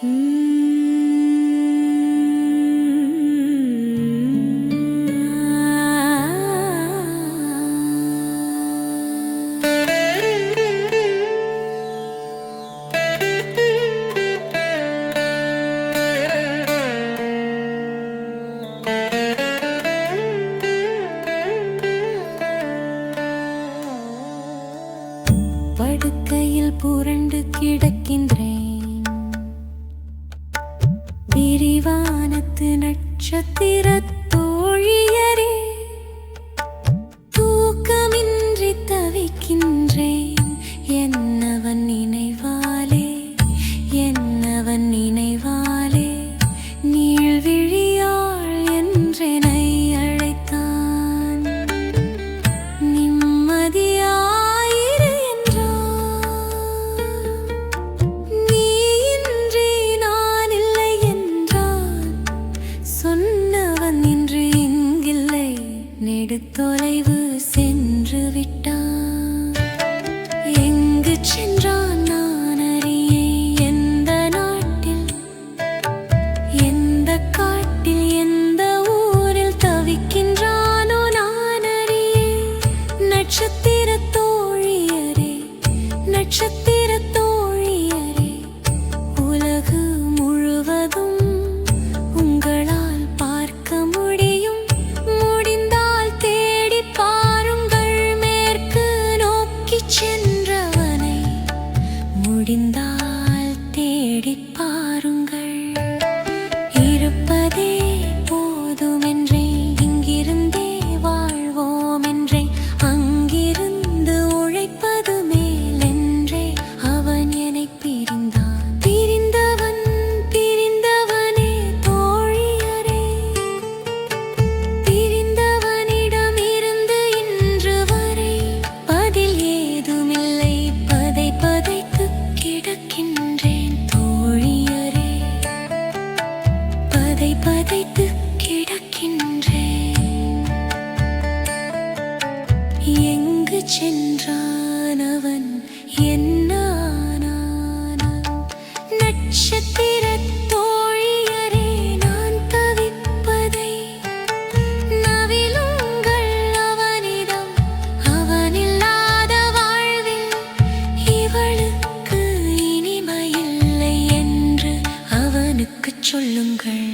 படுக்கையில் புரண்டு கிடக்கின்றேன். விரிவானத்து watching சென்றான் அவன் என்ன நட்சத்திர தோழியரே நான் தவிப்பதை நவிலுங்கள் அவனிடம். அவனில்லாத வாழ்வில் இவளுக்கு சொல்லுங்கள்.